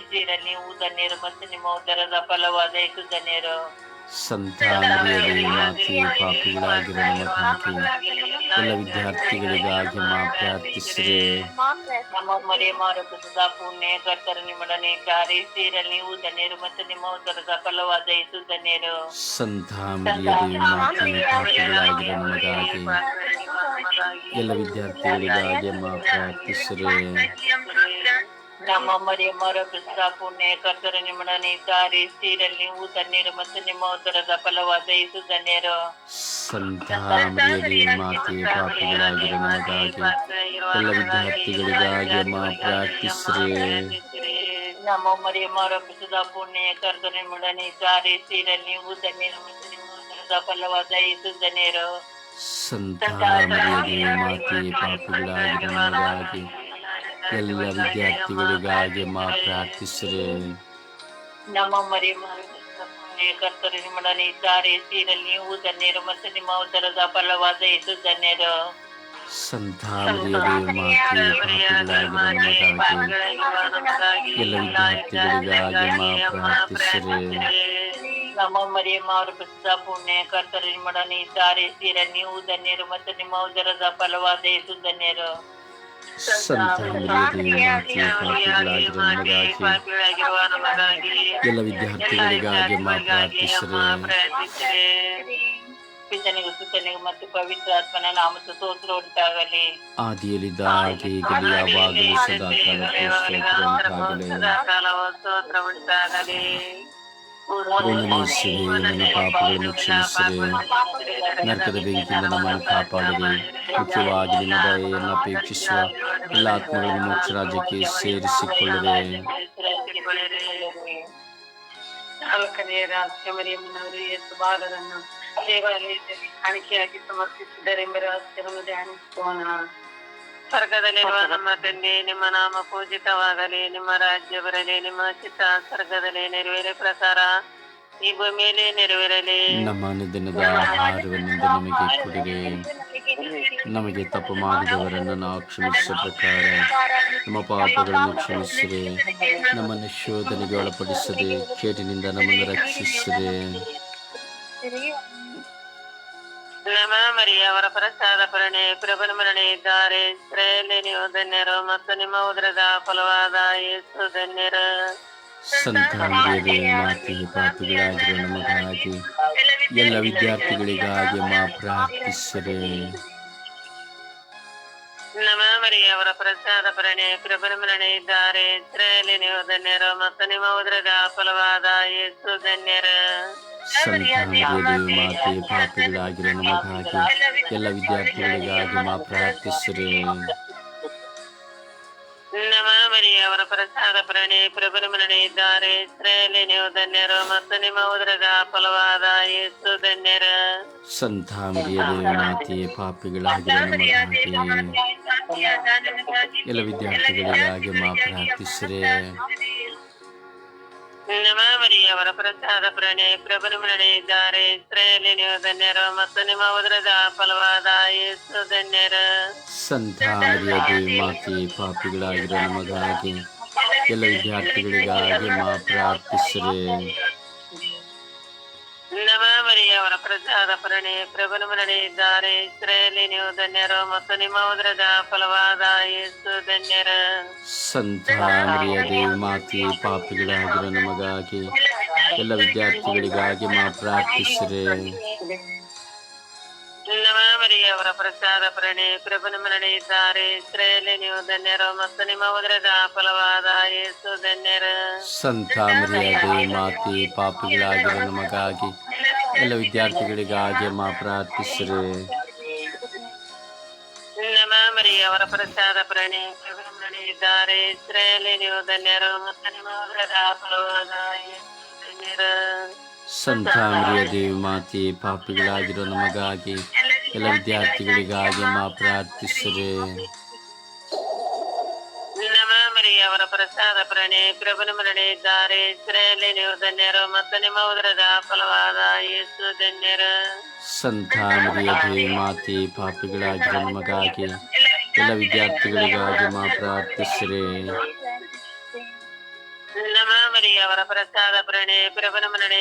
S2: ಸೀರೆ ನೀವು ಧನ್ಯರು ಮತ್ತು ನಿಮ್ಮ ಉತ್ತರದ ಫಲವಾದ ಯೇಸು ಧನ್ಯರು
S1: ಸಂತಾಮರಿಯದೆ ಮಾತೆ ಪಾಪಿಗಳಾಗಿರೋ ನಮಗಾಗಿ ಎಲ್ಲ ವಿದ್ಯಾರ್ಥಿಗಳಿಗಾಗಿ ಮಾ ಪ್ರಾರ್ಥಿಸಿರಿ.
S2: ನಮ್ಮ ಮರೆಯ ಮಾರುಕಟ್ಟದ ಪುಣ್ಯ ಕರ್ತನೆ ನಿಮ್ಮಡನೆ ಧಾರಿಸಿರ ನೀವು ಧನ್ಯರು ಮತ್ತು ನಿಮ್ಮ ಉತ್ತರದ ಫಲವಾದ ಯೇಸು ಧನ್ಯರು.
S1: ಸಂತಾಮರಿಯದೆ ಮಾತೆ ಪಾಪಿಗಳಾಗಿರೋ ನಮಗಾಗಿ. ಎಲ್ಲ ವಿದ್ಯಾರ್ಥಿಗಳಿಗಾಗಿ ಮಾ ಪ್ರಾರ್ಥಿಸಿರಿ.
S4: ನಮ್ಮ ಮರಿಯಮ್ಮರ ಕ್ರಿಸ್ತ ಪುಣ್ಯ ಕರ್ತರು ನಿಮ್ಮೊಡನೆ ಇದ್ದಾರೆ ನೀವು ಧನ್ಯರು ಮತ್ತು ನಿಮ್ಮ ಉತ್ತರದ ಫಲವಾದ ಇದು ಧನ್ಯರು.
S1: ಎಲ್ಲ ವಿದ್ಯಾರ್ಥಿಗಳಿಗಾಗಿ ಪ್ರಾರ್ಥಿಸ್ರಿ.
S4: ನಮ್ಮ ಮರಿಯಮ್ಮರ ಕ್ರಿಸ್ತದ ಪುಣ್ಯ ಕರ್ತರು ನಿಮ್ಮೊಡನೆ ಇದ್ದಾರೆ ನೀವು ಧನ್ಯರು ಮತ್ತು ನಿಮ್ಮ ಉತ್ತರದ ಫಲವಾದ ಇದು ಧನ್ಯರು.
S1: ಸಂತಾನ ಮಾತೆ ಪಾಪಿಗಳಾಗಿರೋ ನಮಗಾಗಿ ಎಲ್ಲ ವಿದ್ಯಾರ್ಥಿಗಳಿಗಾಗಿ ಮಾ ಪ್ರಾರ್ಥಿಸ್ರಿ.
S4: ನಮ್ಮ ಮರಿ ಕರ್ತರು ನಿಮ್ಮೊಡನೆ ಇದ್ದಾರೆ ಸೀರಲ್ಲಿ ನೀವು ಧನ್ಯರು ಮತ್ತು ನಿಮ್ಮ ಉದರದ ಫಲವಾದ ಇದು ಧನ್ಯರು. ನಮ್ಮ ಮರಿಯಮ್ಮ ಅವರು ಪ್ರಸಿದ್ಧ ಪುಣ್ಯ ಕರ್ತರು ನಿಮ್ಮೊಡನೆ ಇದ್ದಾರೆ ಸೀರ ನೀವು ಧನ್ಯರು ಮತ್ತು ನಿಮ್ಮ ಉದರದ ಫಲವಾದ ಇದು ಧನ್ಯರು.
S1: ಸಂತ ಮರಿಯದೇ ಮಾತೆ ಪಾಪಿಗಳಾಗಿರೋ ನಮಗಾಗಿ ಎಲ್ಲ ವಿದ್ಯಾರ್ಥಿಗಳಿಗಾಗಿ ಅಮ್ಮ ಪ್ರಾರ್ಥಿಸ್ರಿ
S4: ಪಿತನಿಗೂ ಸುತನಿಗೂ ಮತ್ತು ಪವಿತ್ರಾತ್ಮನ ನಾಮದ ಸ್ತೋತ್ರ ಉಂಟಾಗಲಿ.
S1: ಆದಿಯಲ್ಲಿದ್ದ ಹಾಗೆ ಈಗಲೂ ಯಾವಾಗಲೂ ಸದಾ ಕಾಲಕ್ಕೂ ಸ್ತೋತ್ರ ಉಂಟಾಗಲಿ.
S4: ಸದಾಕಾಲವೂ ಸ್ತೋತ್ರ ಉಂಟಾಗಲಿ
S1: ವಂದನೇಶ್ವರಿ ನನ್ನ ಪಾಪಗಳನ್ನು ಕ್ಷಮಿಸಿರಿ ನರಕದ ಬೆಂಕಿಯಿಂದ ನಮ್ಮನ್ನು ಕಾಪಾಡಿರಿ ಮುಖ್ಯವಾಗಿ ನಿಮ್ಮ ದಯೆಯನ್ನು ಅಪೇಕ್ಷಿಸುವ ಎಲ್ಲ ಆತ್ಮಗಳನ್ನು ಮೋಕ್ಷ ರಾಜ್ಯಕ್ಕೆ ಸೇರಿಸಿಕೊಳ್ಳಿರಿ
S4: ನಾಲ್ಕನೇ ರಹಸ್ಯ ಮರಿಯಮ್ಮನವರು ಯೇಸು ಬಾಲರನ್ನು ದೇವಾಲಯದಲ್ಲಿ ಕಾಣಿಕೆಯಾಗಿ ಸಮರ್ಪಿಸಿದರೆಂಬ ರಹಸ್ಯವನ್ನು ಧ್ಯಾನಿಸೋಣ ಸ್ವರ್ಗದಲ್ಲಿರುವ ನಮ್ಮ ತಂದೆ ನಿಮ್ಮ ನಾಮ ಪೂಜಿತವಾಗಲಿ ನಿಮ್ಮ ರಾಜ್ಯ ಬರಲಿ ನಿಮ್ಮ ಚಿತ್ತ ಸ್ವರ್ಗದಲ್ಲಿ ನೆರವೇರ ಪ್ರಕಾರ ಈ ಭೂಮಿಯಲ್ಲಿ ನೆರವೇರಲಿ.
S1: ನಮ್ಮ ಅನುದಿನದ ಆಹಾರವನ್ನಿಂದ ನಮಗೆ ಕೊಡಿರಿ. ನಮಗೆ ತಪ್ಪು ಮಾಡಿದವರನ್ನು ನಾವು ಕ್ಷಮಿಸುವ ಪ್ರಕಾರ ನಮ್ಮ ಪಾಪಗಳನ್ನು ಕ್ಷಮಿಸಿರಿ. ನಮ್ಮನ್ನು ಶೋಧನೆಗೆ ಒಳಪಡಿಸದೆ ಕೇಟಿನಿಂದ ನಮ್ಮನ್ನು ರಕ್ಷಿಸಿರಿ.
S4: ನಮ ಮರಿಯವರ ಪ್ರಸಾದ ಪರಣೆ ಪ್ರಭನ ಮರಣೆ ಇದ್ದಾರೆ. ಸ್ತ್ರೀಯಲ್ಲಿ ನೀವು ಧನ್ಯರು ಮತ್ತು ನಿಮ್ಮ ಉದರದ ಫಲವಾದ ಯೇಸು ಧನ್ಯರು.
S1: ಪಾಪಿಗಳಾಗಿರುವ ನಮಗಾಗಿ. ಎಲ್ಲ ವಿದ್ಯಾರ್ಥಿಗಳಿಗಾಗಿ ಮಾ ಪ್ರಾರ್ಥಿಸಿರಿ.
S4: ನಮ ಮರಿಯ ಅವರ ಪ್ರಸಾದ ಪರಣೆ ಪ್ರಭನ ಮರಣೆ ಇದ್ದಾರೆ. ಇಸ್ರಾಯೇಲಿ ನೀವು ಧನ್ಯರು ಮತ್ತು ನಿಮ್ಮ ಉದರದ ಫಲವಾದ ಯೇಸು ಧನ್ಯರು.
S1: ಸಂತ ಮರಿಯದೇ ಮಾತೆ ಪಾಪಿಗಳಾಗಿರೋ ನಮಗಾಗಿ ಎಲ್ಲ ವಿದ್ಯಾರ್ಥಿಗಳಿಗಾಗಿ ಮಾ ಪ್ರಾರ್ಥಿಸಿರಿ
S4: ನಮ ಮರಿಯ ಅವರ ಪ್ರಸಾದ ಪ್ರಣಿ ಪ್ರಭನ ಮರಣೆ ಇದ್ದಾರೆ. ಇಸ್ರಾಯೇಲಿ ನೀವು ಧನ್ಯರು ಮತ್ತು ನಿಮ್ಮ ಉದರದ ಫಲವಾದ ಯೇಸು ಧನ್ಯರ.
S1: ಸಂತ ಮರಿಯದೇ ಮಾತೆ ಪಾಪಿಗಳಾಗಿರುವ ನಮಗಾಗಿ ಎಲ್ಲ ವಿದ್ಯಾರ್ಥಿಗಳಿಗಾಗಿ ಮಾ ಪ್ರಾರ್ಥಿಸಿರಿ.
S4: ನಮ ಮರಿಯ ಅವರ ಪ್ರಸಾದ ಪ್ರಣೆ ಪ್ರಭನ ಮರಣೆ ಇದ್ದಾರೆ ಇಸ್ರಾಯೇಲಿ ನೀವು ಧನ್ಯರು ಮತ್ತು ನಿಮ್ಮ ಉದರದ ಫಲವಾದ ಯೇಸು ಧನ್ಯರು.
S1: ಸಂತ ಮರಿಯದೇ ಮಾತೆ, ಪಾಪಿಗಳಾಗಿರುವ ನಮಗಾಗಿ ಎಲ್ಲ ವಿದ್ಯಾರ್ಥಿಗಳಿಗಾಗಿ ಮಾ ಪ್ರಾರ್ಥಿಸಿರಿ.
S4: ಮರಿಯ ಪರಣಿ ಪ್ರಸಾದ ಪ್ರಣೆ ಪ್ರಭನ ಮರಣೆ ಇದ್ದಾರೆ. ಇಸ್ರಾಯೇಲಿ ನೀವು ಧನ್ಯರು ಮತ್ತು ನಿಮ್ಮ ಉದ್ರದ ಫಲವಾದ ಯೇಸು ಧನ್ಯರ.
S1: ಸಂತ ಮರಿಯದೇ ಮಾತೆ ಪಾಪಿಗಳಾಗಿರೋ ನಮಗಾಗಿ ಎಲ್ಲ ವಿದ್ಯಾರ್ಥಿಗಳಿಗಾಗಿ ಮಾ ಪ್ರಾರ್ಥಿಸಿರಿ.
S4: ಅವರ ಪ್ರಸಾದ ಪ್ರಣೇ ಪ್ರಭು ಮರಣೆ ಇದ್ದಾರೆ. ಇಸ್ರೇಲಿ ನೀವು ಧನ್ಯರು ಮತ್ತು ನಿಮ್ಮ ಉದ್ರದ ಫಲವಾದ ಯೇಸು ಮಾತಿ
S1: ಸಂತ ಮರಿಯದೇ ಮಾತೆ ಪಾಪಿಗಳಾಗಿರೋ ನಮಗಾಗಿ ಎಲ್ಲ ವಿದ್ಯಾರ್ಥಿಗಳಿಗಾಗಿ ಮಾ ಪ್ರಾರ್ಥಿಸ್ರಿ.
S4: ನಮ ಮರಿಯ ಅವರ ಪ್ರಸಾದ ಪ್ರಣಿ ಪ್ರಭನ ಮರಣೆ ಇದ್ದಾರೆ. ಇಸ್ರಾಯೇಲಿ ನೀವು ಧನ್ಯರು ಮತ್ತು ನಿಮ್ಮ
S1: ಮರಿಯದೇ ಮಾತೆ ಪಾಪಿಗಳಾಗಿರೋ ನಮಗಾಗಿ ಎಲ್ಲ ವಿದ್ಯಾರ್ಥಿಗಳಿಗಾಗಿ ಮಾ ಪ್ರಾರ್ಥಿಸಿರಿ.
S4: ಪ್ರಸಾದ ಪ್ರಣೆ ಪ್ರಭುನ ಮರಣೆ ಇಸ್ರೇಲಿ ನೀವು ಧನ್ಯರು ಮತ್ತು ನಿಮ್ಮ ಉದರದ ಫಲವಾದ ಯೇಸು ಧನ್ಯರು.
S1: ಸಂತಾನರಿಯ ಮಾತೆ, ಪಾಪಿಗಳಾಗಿ ನಮಗಾಗಿ ಎಲ್ಲ ವಿದ್ಯಾರ್ಥಿಗಳಿಗಾಗಿ ಮಾ ಪ್ರಾರ್ಥಿಸಿರಿ.
S4: ನಮ ಮರಿಯ ಅವರ ಪ್ರಸಾದ ಪ್ರಣೆ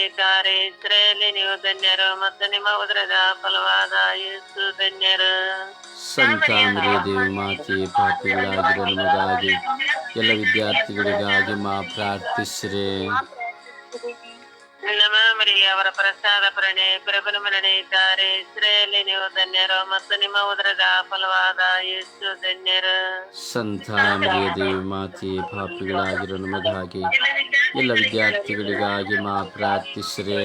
S4: ಇದ್ದಾರೆ ಇಸ್ರಾಯೇಲಿ ನೀವು ಧನ್ಯರು ಮತ್ತು ನಿಮ್ಮ ಉದರದ ಫಲವಾದ ಯೇಸು ಧನ್ಯರು.
S1: ಸಂತ ದೇವಿ ಮಾತೆ ಪಾಪಿಗಳಾಗಿರೋ ನಮಗಾಗಿ ಎಲ್ಲ ವಿದ್ಯಾರ್ಥಿಗಳಿಗಾಗಿ ಮಾ ಪ್ರಾರ್ಥಿಸಿರಿ.
S4: ನಮ
S5: ಮರಿ ಅವರ ಪ್ರಸಾದ ಪ್ರಣೆ ಪ್ರಭುನ ಮರಣೆ ಇದ್ದಾರೆ. ಇಸ್ರೇಲಿ ನೀವು ಧನ್ಯರು ಮತ್ತು ನಿಮ್ಮ ಉದರದ ಫಲವಾದ ಯೇಸು ಧನ್ಯರು.
S1: ಸಂತ ಮರಿಯ ದೇವಿ ಮಾತೆ ಪಾಪಿಗಳಾಗಿರೋ ನಮಗಾಗಿ ಎಲ್ಲ ವಿದ್ಯಾರ್ಥಿಗಳಿಗಾಗಿ ಮಾ ಪ್ರಾರ್ಥಿಸ್ರೆ.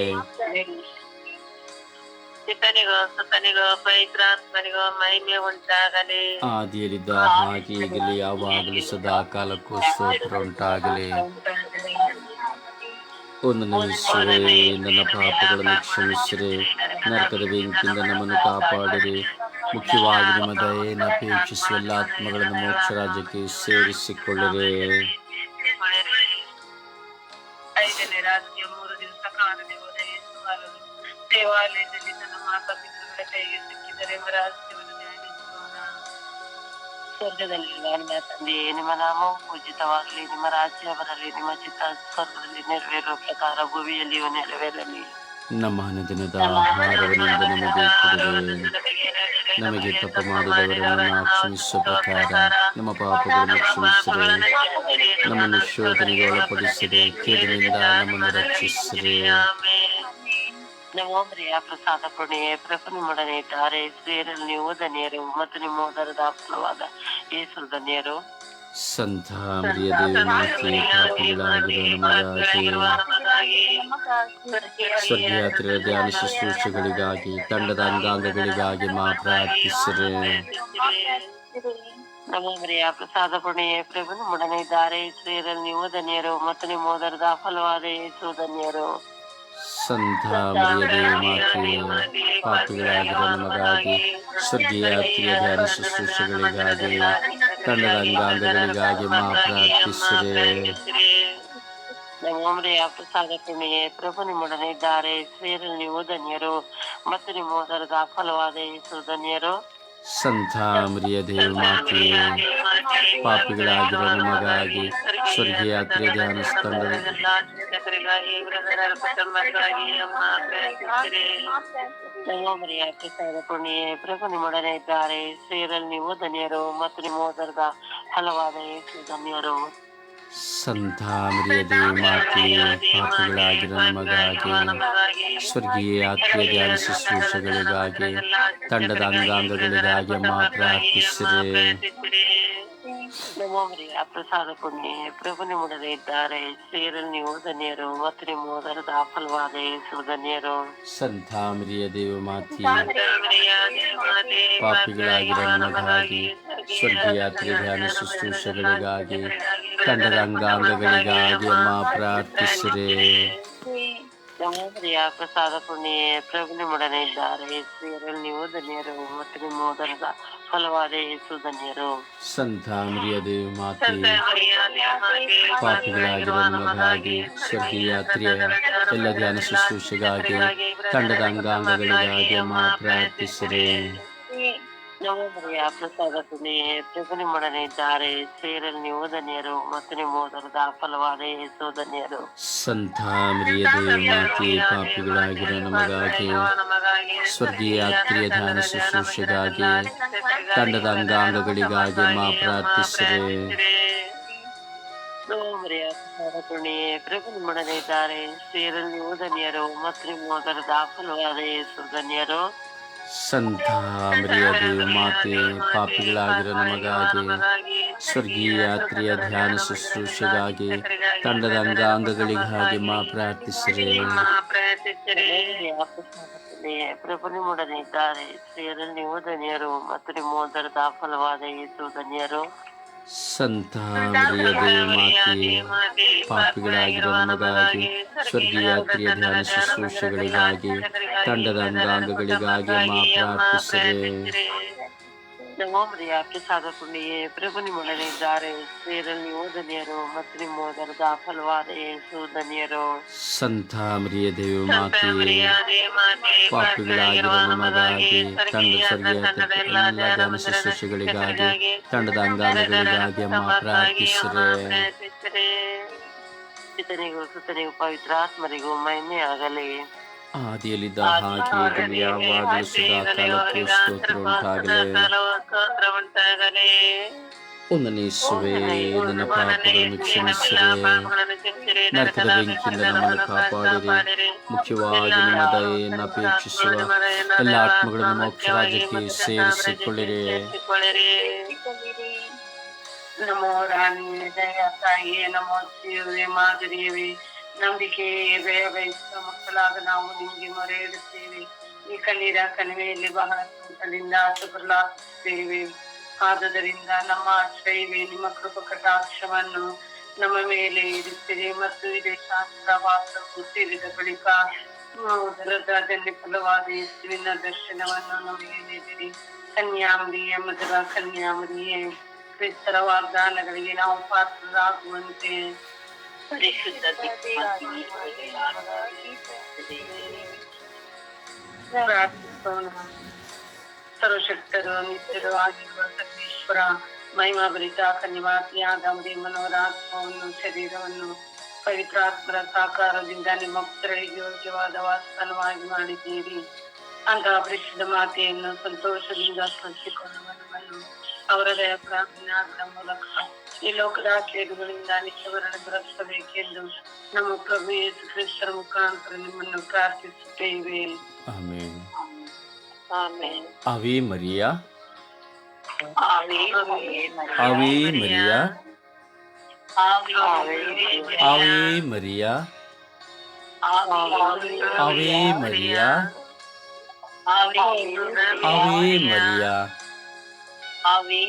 S5: ಸುತ್ತನಿಗೋ ಪವಿತ್ರಾತ್ಮನಿಗೋ ಮಹಿಮೆ ಉಂಟಾಗಲಿ.
S1: ಆದಿಯಲ್ಲಿದ್ದ ಹಾಗೆ ಈಗಲೇ ಯಾವಾಗಲೂ ಸದಾ ಕಾಲಕ್ಕೂ ಸ್ತೋತ್ರ ಉಂಟಾಗಲಿ. ಒಂದು ನಿಮಿಷವೇ ನನ್ನ ಪಾಪಗಳನ್ನು ಕ್ಷಮಿಸಿರಿ ನರಕದ ಬೆಂಕಿಯಿಂದ ನಮ್ಮನ್ನು ಕಾಪಾಡಿರಿ ಮುಖ್ಯವಾಗಿ ನಿಮ್ಮ ದಯೆಯನ್ನು ಅಪೇಕ್ಷಿಸುವ ಎಲ್ಲ ಆತ್ಮಗಳನ್ನು ಮೋಕ್ಷ ರಾಜ್ಯಕ್ಕೆ ಸೇರಿಸಿಕೊಳ್ಳಿರಿ
S5: ಐದನೇ ರಾತ್ರಿಯ ಮೂರು ದಿವಸ ಕಾಲದಲ್ಲಿ ಹೋದ ಯೇಸು ಬಾಲನು ದೇವಾಲಯದಲ್ಲಿ ತನ್ನ ಮಾತಾಪಿತೃಗಳ ಕೈಗೆ ಸಿಕ್ಕಿದರೆ ಎಂಬ ರಹಸ್ಯವನ್ನು ಧ್ಯಾನಿಸೋಣ ಸ್ವರ್ಗದಲ್ಲಿರುವ ತಂದೆಯೇ ನಿಮ್ಮ ನಾಮವು ಪೂಜಿತವಾಗಲಿ ನಿಮ್ಮ ರಾಜ್ಯ ಬರಲಿ ನಿಮ್ಮ ಚಿತ್ತ ಸ್ವರ್ಗದಲ್ಲಿ ನೆರವೇರುವ ಪ್ರಕಾರ ಭೂಮಿಯಲ್ಲಿಯೂ ನೆರವೇರಲಿ.
S1: ನಮ್ಮ ದಿನದ ಆಹಾರವನ್ನು ನಮಗೆ ಕೊಡಿರಿ ನಮಗೆ ತಪ್ಪ ಮಾಡಿದವರನ್ನು ಕ್ಷಮಿಸುವ ಪ್ರಕಾರ ನಮ್ಮ ಪಾಪಗಳನ್ನು ಕ್ಷಮಿಸಿದೆ ನಮ್ಮನ್ನು ಶೋಧನೆಗೆ ಒಳಪಡಿಸಿದೆ ಕೇಳಿನಿಂದ ನಮ್ಮನ್ನು ರಕ್ಷಿಸಿರಿ.
S5: ನವೋಮರಿಯ ಪ್ರಸಾದ ಪುಣ್ಯೆ ಪ್ರಭು ನಿಮ್ಮೊಡನೆ ಇದ್ದಾರೆ ಸ್ತ್ರೀಯರಲ್ಲಿ ನೀವು ಧನ್ಯರು ಮತ್ತು ನಿಮ್ಮ ಉದರದ ಆಪ್ತವಾದ ಯೇಸು ಧನ್ಯರು.
S1: ಸಂತ ಮರಿಯ ಸ್ವರ್ಗಯಾತ್ರೆಯ ಧ್ಯಾನ ಶುಶ್ರೂಷೆಗಳಿಗಾಗಿ ತಂಡದ ಅಂಗಾಂಗಗಳಿಗಾಗಿ
S5: ನವೋಮರಿಯ ಪ್ರಸಾದ ಪುಣ್ಯೆ ಪ್ರಭು ನಿಮ್ಮೊಡನೆ ಇದ್ದಾರೆ ಸ್ತ್ರೀಯರಲ್ಲಿ ನೀವು ಧನ್ಯರು ಮತ್ತು ನಿಮ್ಮ ಉದರದ ಫಲವಾದ ಯೇಸು ಧನ್ಯರು.
S1: ಸಂತ ಮರಿಯ ಮಾತೆ ಪಾಪಿಗಳಾಗಿರೋ ನಮಗಾಗಿ ಸ್ವರ್ಗಯಾತ್ರೆಯ ಧ್ಯಾನ ಶುಶ್ರೂಷೆಗಳಿಗಾಗಿ ತಂಡದ ಅಂಗಾಂಗಗಳಿಗಾಗಿ ಮಾ ಪ್ರಾರ್ಥಿಸಿರಿ.
S5: ನವೋಮರಿಯ ಪ್ರಸಾದ ಪುಣ್ಯೆ ಪ್ರಭು ನಿಮ್ಮೊಡನೆ ಇದ್ದಾರೆ. ಸ್ತ್ರೀಯರಲ್ಲಿ ನೀವು ಧನ್ಯರು. ಮತ್ತು ನಿಮ್ಮ ಹೋದರದ ಫಲವಾದ ಯೇಸು ಧನ್ಯರು.
S1: ಸಂತ ಮರಿಯ ದೇವಿ ಮಾತೆ ಪಾಪಿಗಳಾಗಿರೋ ನಮಗಾಗಿ ಸ್ವರ್ಗಯಾತ್ರೆ ಧ್ಯಾನ
S5: ಪ್ರಸಾದ ಪುಣ್ಯೆ ಪ್ರಭು ನಿಮ್ಮೊಡನೆ ಇದ್ದಾರೆ. ಸೇರಲ್ ನೀವು ಧನ್ಯರು ಮತ್ತು ನಿಮ್ಮ ಹಲವಾದ ಧನ್ಯರು.
S1: ಸಂತ ಮರಿಯ ದೇವಿ ಮಾತೆ ಪಾಪಿಗಳಾಗಿರೋ ನಮಗಾಗಿ ಸ್ವರ್ಗೀಯ ಯಾತ್ರೆಯ ಧ್ಯಾನ ಶುಶ್ರೂಷೆಗಳಿಗಾಗಿ ತಂಡದ ಅಂಗಾಂಗಗಳಿಗಾಗಿ ಮಾ ಪ್ರಾರ್ಥಿಸಿರಿ
S5: ನವೋಮರಿಯ ಪ್ರಸಾದ ಪುಣ್ಯೆ ಪ್ರಭು ನಿಮ್ಮೊಡನೆ ಇದ್ದಾರೆ ಸ್ತ್ರೀಯರಲ್ಲಿ ನೀವು ಧನ್ಯರು ಮತ್ತು ನಿಮ್ಮ ಉದರದ ಫಲವಾದ ಯೇಸು ಧನ್ಯರು
S1: ಸಂತ ಮರಿಯ ದೇವ ಮಾತೆ ಪಾಪಿಗಳಾಗಿರೋ ನಮಗಾಗಿ ಸ್ವರ್ಗೀಯ ಯಾತ್ರೆ ಧ್ಯಾನ ಶುಶ್ರೂಷೆಗಳಿಗಾಗಿ ತಂಡದ ಅಂಗಾಂಗಗಳಿಗಾಗಿ ಅಮ್ಮ ಪ್ರಾರ್ಥಿಸಿರಿ.
S5: ನವೋಮರಿಯ ಪ್ರಸಾದ ಪುಣ್ಯೆ ಪ್ರಭು ನಿಮ್ಮೊಡನೆ ಇದ್ದಾರೆ. ಸ್ತ್ರೀಯರಲ್ಲಿ ನೀವು ಧನ್ಯರು ಮತ್ತು ನಿಮ್ಮ ಉದರದ ಫಲವಾದ ಯೇಸು ಧನ್ಯರು.
S1: ಸಂತ ಮರಿಯ ದೇವ ಮಾತೆ ಪಾಪಿಗಳಾಗಿರುವ ನಮಗಾಗಿ ಸ್ವರ್ಗೀಯ ಯಾತ್ರೆಯ ಎಲ್ಲ ಧ್ಯಾನ ಶುಶ್ರೂಷೆಗಾಗಿ ತಂಡದ ಅಂಗಾಂಗಗಳಿಗಾಗಿ ಮಾ ಪ್ರಾರ್ಥಿಸಿರಿ.
S5: ಪ್ರಭು ನಿಮ್ಮೊಡನೆ ಇದ್ದಾರೆ ಸ್ತ್ರೀಯರಲ್ಲಿ ನೀವು ಧನ್ಯರು ಮತ್ತು ನಿಮ್ಮ ಓದರದ ಫಲವಾದ ಯೇಸು ಧನ್ಯರು
S1: ಸಂತ ಮರಿಯ ಪಾಪಿಗಳಾಗಿರೋ ನಮಗಾಗಿ ಸ್ವರ್ಗೀಯ ಧ್ಯಾನ ಶುಶ್ರೂಷೆಗಾಗಿ ತಂಡದ ಅಂಗಾಂಗಗಳಿಗಾಗಿ ಮಾ ಪ್ರಾರ್ಥಿಸಿದೆ
S5: ನವೋಮರಿಯ ಮಾಡಲಿದ್ದಾರೆ. ಸ್ತ್ರೀಯರಲ್ಲಿ ನೀವು ಧನ್ಯರು ಮತ್ತು ನಿಮ್ಮ ಉದರದ ಫಲವಾದ ಯೇಸು ಧನ್ಯರು
S1: ಸಂತ ಮರಿಯ ದೇವ ಮಾತೆ, ಪಾಪಿಗಳಾಗಿರೋ ನಮಗಾಗಿ, ಸ್ವರ್ಗೀಯ ಯಾತ್ರೆಯ ಧ್ಯಾನ ಶುಶ್ರೂಷೆಗಾಗಿ ತಂಡದ ಅಂಗಾಂಗಗಳಿಗಾಗಿ ಮಾ ಪ್ರಾರ್ಥಿಸಿರಿ.
S5: ಪ್ರಭು ನಿಮ್ಮೊಡನೆ ಇದ್ದಾರೆ. ಸ್ತ್ರೀಯರಲ್ಲಿ ನೀವು ಧನ್ಯರು ಮತ್ತು ನಿಮ್ಮ ಫಲವಾದ ಯೇಸು ಧನ್ಯರು.
S1: ಸಂತ ದೇವ ಮಾತೆ ಪಾಪಿಗಳಾಗಿರೋ ನಮಗಾಗಿ ಸ್ವರ್ಗೀಯ ಕ್ರಿಯ ಧ್ಯಾನ ಶುಶ್ರೂಷೆಗಳಿಗಾಗಿ ತಂಡದ ಅಂಗಾಂಗಗಳಿಗಾಗಿ ಮಾ ಪ್ರಾರ್ಥಿಸಿರಿ
S5: ನವೋಮರಿಯ ಪ್ರಸಾದ ಪುಣ್ಯೆ ಪ್ರಭು ನಿಮ್ಮೊಡನೆ ಇದ್ದಾರೆ ಸ್ತ್ರೀಯರಲ್ಲಿ ನೀವು ಧನ್ಯರು ಮತ್ತು ನಿಮ್ಮ ಉದರದ ಫಲವಾದ ಯೇಸು ಧನ್ಯರು
S1: ಸಂತ ಮರಿಯ ದೇವ ಮಾತೆ ಪಾಪಿಗಳಾಗಿರೋ ನಮಗಾಗಿ ತಂಡ ಸ್ವರ್ಗೀಯ ಎಲ್ಲ ಧ್ಯಾನ ಶುಶ್ರೂಷೆಗಳಿಗಾಗಿ ತಂಡದ ಅಂಗಾಂಗಗಳಿಗಾಗಿ ಮಾ ಪ್ರಾರ್ಥಿಸಿರಿ
S5: ಪಿತನಿಗೂ ಸುತನಿಗೂ ಪವಿತ್ರಾತ್ಮರಿಗೂ ಮಹಿಮೆ ಆಗಲಿ
S1: ಆದಿಯಲ್ಲಿದ್ದ ಹಾಗೆ ಯಾವಾಗಲೂ ಸದಾ ಕಾಲಕ್ಕೂ ಸ್ತೋತ್ರ ಉಂಟಾಗಲಿ. ಒಂದನೇ ನನ್ನ ಪಾಪಗಳನ್ನು ಕ್ಷಮಿಸಿರಿ ನರಕದ ಬೆಂಕಿಯಿಂದ ನಮ್ಮನ್ನು ಕಾಪಾಡಿರಿ. ಮುಖ್ಯವಾಗಿ ನಿಮ್ಮ ದಯೆಯನ್ನು ಅಪೇಕ್ಷಿಸುವ ಎಲ್ಲ ಆತ್ಮಗಳನ್ನು ಮೋಕ್ಷ ರಾಜ್ಯಕ್ಕೆ ಸೇರಿಸಿಕೊಳ್ಳಿರಿ.
S2: ನಮೋ ರಾಣಿ ಜಯ ತಾಯಿಯೇ ನಮೋ ಮಾದರಿಯವೇ ನಂಬಿಕೆಯೇ ಭಯ ಬಯಸುವ ಮಕ್ಕಳಾದ ನಾವು ನಿಮಗೆ ಮೊರೆ ಇಡುತ್ತೇವೆ. ಈ ಕಣ್ಣೀರ ಕಣಿವೆಯಲ್ಲಿ ಬಹಳ ಸಂತದಿಂದ ಸುಬರ್ಲಾಗುತ್ತೇವೆ ಆದುದರಿಂದ ನಮ್ಮ ಆಶ್ರಯವೇ ನಿಮ್ಮ ಕೃಪ ಕಟಾಕ್ಷವನ್ನು ನಮ್ಮ ಮೇಲೆ ಇರುತ್ತದೆ ಮತ್ತು ಇದೇ ಶಾಸ್ತ್ರ ವಾಸವು ಸೇರಿದ ಬಳಿಕ ಉದರದಲ್ಲಿ ಫಲವಾದ ಯೇಸುವಿನ ದರ್ಶನವನ್ನು ನಮಗೆ ನೀಡಿರಿ ಕನ್ಯಾಮರಿಯೇ ಮಧುರ ಕನ್ಯಾಮರಿಯೇ, ಕ್ರಿಸ್ತರ ವಾಗ್ದಾನಗಳಿಗೆ ನಾವು ಪಾತ್ರರಾಗುವಂತೆ. ಪರಿಶುದ್ಧ ಪ್ರಾರ್ಥಿಸೋಣ ನಿತ್ಯರು ಆಗಿರುವ ಸರ್ವೇಶ್ವರ ಮಹಿಮಾಭರಿತ ಕನ್ಯವಾತಿಯಾದ ಮರಿ ಮನೋರಾತ್ಮವನ್ನು, ಶರೀರವನ್ನು ಪವಿತ್ರಾತ್ಮರ ಸಾಕಾರದಿಂದ ನಿಮ್ಮ ಪುತ್ರರಿಗೆ ಯೋಗ್ಯವಾದ ವಾಸ್ತವವಾಗಿ ಮಾಡಿದ್ದೀರಿ. ಅಂತಹ ಪರಿಶುದ್ಧ ಮಾತೆಯನ್ನು ಸಂತೋಷದಿಂದ ಸ್ಮರಿಸಿಕೊಳ್ಳುವ ಅವರದೇ ಅವರ ದಯ ಮೂಲಕ ಈ ಲೋಕದ ಆಶಯಗಳಿಂದ ನಿತ್ಯವರನ್ನು ರಕ್ಷಬೇಕೆಂದು ನಮ್ಮ ಪ್ರಭು ಯೇಸು ಕ್ರಿಸ್ತರ ಮುಖಾಂತರ ನಿಮ್ಮನ್ನು ಪ್ರಾರ್ಥಿಸುತ್ತೇವೆ
S1: ಆಮೇನ್
S2: ಆಮೇಲೆ
S1: Ave Maria
S2: Ave
S1: Ave Maria
S2: Ave
S1: Ave Maria Ave Maria Ave Maria
S2: Ave